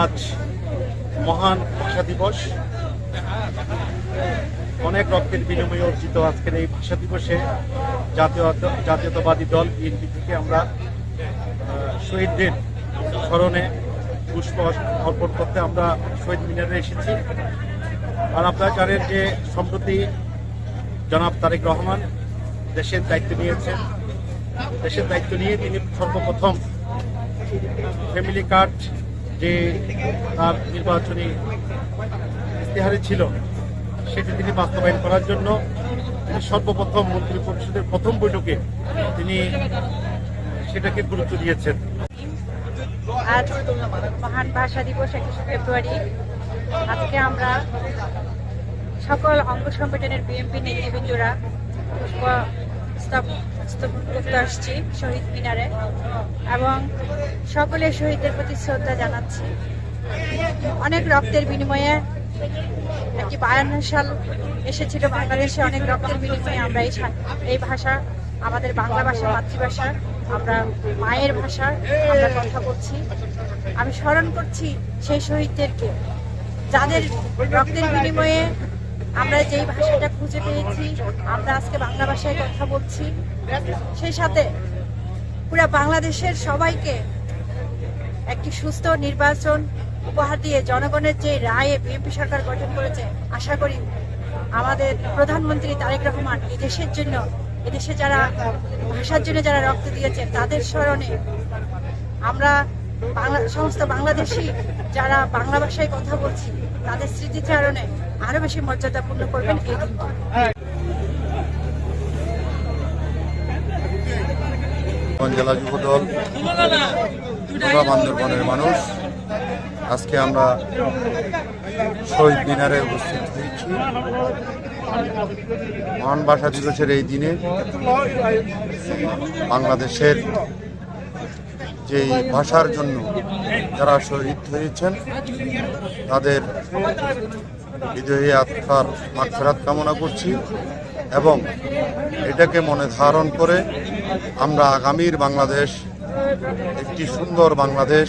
আজ মহান ভাষা দিবস। অনেক রক্তের বিনিময়ে অর্জিত আজকের এই ভাষা দিবসে জাতীয় জাতীয়তাবাদী দল বিএনপি থেকে আমরা শহীদদের স্মরণে পুষ্প অর্পণ করতে আমরা শহীদ মিনারে এসেছি। আর আপনারা জানেন যে সম্প্রতি জনাব তারেক রহমান দেশের দায়িত্ব নিয়েছেন। দেশের দায়িত্ব নিয়ে তিনি সর্বপ্রথম ফ্যামিলি কার্ড যে তার নির্বাচনী ইস্তেহারে ছিল, সেটি তিনি বাস্তবায়ন করার জন্য তিনি সর্বপ্রথম মন্ত্রী পরিষদের প্রথম বৈঠকে তিনি সেটাকে গুরুত্ব দিয়েছেন। আজ মহান ভাষা দিবস একুশে ফেব্রুয়ারি। আজকে আমরা সকল অঙ্গ সংগঠনের বিএনপি নেতৃবৃন্দরা পুষ্প করতে আসছি শহীদ মিনারে এবং সকলে শহীদদের প্রতি শ্রদ্ধা জানাচ্ছি। অনেক রক্তের বিনিময়ে একটি বায়ান্ন সাল এসেছিল বাংলাদেশে, অনেক রক্তের বিনিময়ে আমরা এই এই ভাষা, আমাদের বাংলা ভাষা, মাতৃভাষা আমরা মায়ের ভাষা আমরা কথা বলছি। আমি স্মরণ করছি সেই শহীদদেরকে, যাদের রক্তের বিনিময়ে আমরা যেই ভাষাটা খুঁজে পেয়েছি, আমরা আজকে বাংলা ভাষায় কথা বলছি। সেই সাথে পুরো বাংলাদেশের সবাইকে একটি সুস্থ নির্বাচন উপহার দিয়ে জনগণের যে রায়ে বিএনপি সরকার গঠন করেছে, আশা করি আমাদের প্রধানমন্ত্রী তারেক রহমান এই দেশের জন্য এদেশে যারা ভাষার জন্য যারা রক্ত দিয়েছে তাদের স্মরণে আমরা বাংলা, সমস্ত বাংলাদেশি যারা বাংলা ভাষায় কথা বলছি, তাদের স্মৃতিচারণে আরও বেশি মর্যাদাপূর্ণ করবেন এই দিনটি জেলা যুব দল বান্দরবানের মানুষ। আজকে আমরা শহীদ মিনারে উপস্থিত হয়েছি। মহান ভাষা দিবসের এই দিনে বাংলাদেশের যেই ভাষার জন্য যারা শহীদ হয়েছেন, তাদের বিজয়ী আত্মার মাগফেরাত কামনা করছি এবং এটাকে মনে ধারণ করে আমরা আগামীর বাংলাদেশ, একটি সুন্দর বাংলাদেশ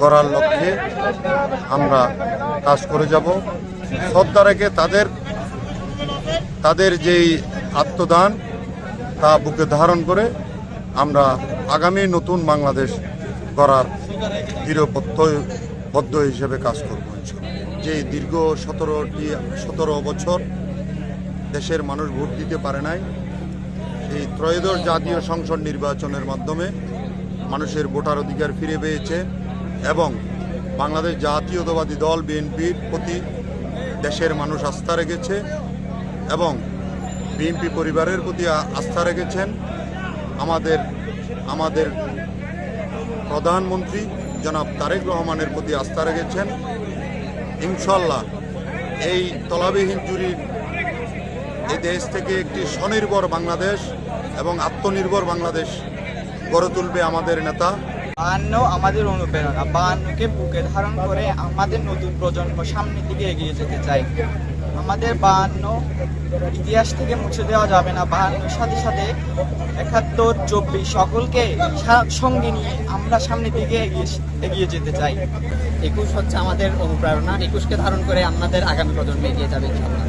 গড়ার লক্ষ্যে আমরা কাজ করে যাব। শ্রদ্ধা রেখে তাদের তাদের যেই আত্মদান তা বুকে ধারণ করে আমরা আগামী নতুন বাংলাদেশ গড়ার দৃঢ়বদ্ধ বদ্ধ হিসেবে কাজ করব যে দীর্ঘ সতেরোটি, সতেরো বছর দেশের মানুষ ভোট দিতে পারে নাই এই ত্রয়োদশ জাতীয় সংসদ নির্বাচনের মাধ্যমে মানুষের ভোটার অধিকার ফিরে পেয়েছে এবং বাংলাদেশ জাতীয়তাবাদী দল বিএনপির প্রতি দেশের মানুষ আস্থা রেখেছে এবং বিএনপি পরিবারের প্রতি আস্থা রেখেছেন। আমাদের আমাদের প্রধানমন্ত্রী জনাব তারেক রহমানের প্রতি আস্থা রেখেছেন। ইনশাল্লাহ এই তলাবিহীন জুরির এই দেশ থেকে একটি স্বনির্ভর বাংলাদেশ এবং আত্মনির্ভর বাংলাদেশ গড়ে তুলবে আমাদের নেতা। বায়ান্ন আমাদের অনুপ্রেরণা বায়ান্নকে বুকে ধারণ করে আমাদের নতুন প্রজন্ম সামনের দিকে এগিয়ে যেতে চাই আমাদের বায়ান্ন ইতিহাস থেকে মুছে দেওয়া যাবে না। বায়ান্নর সাথে সাথে একাত্তর চব্বিশ সকলকে সঙ্গে নিয়ে আমরা সামনের দিকে এগিয়ে এগিয়ে যেতে চাই। একুশ হচ্ছে আমাদের অনুপ্রেরণা একুশকে ধারণ করে আমাদের আগামী প্রজন্ম এগিয়ে যাবে ইনশাল্লাহ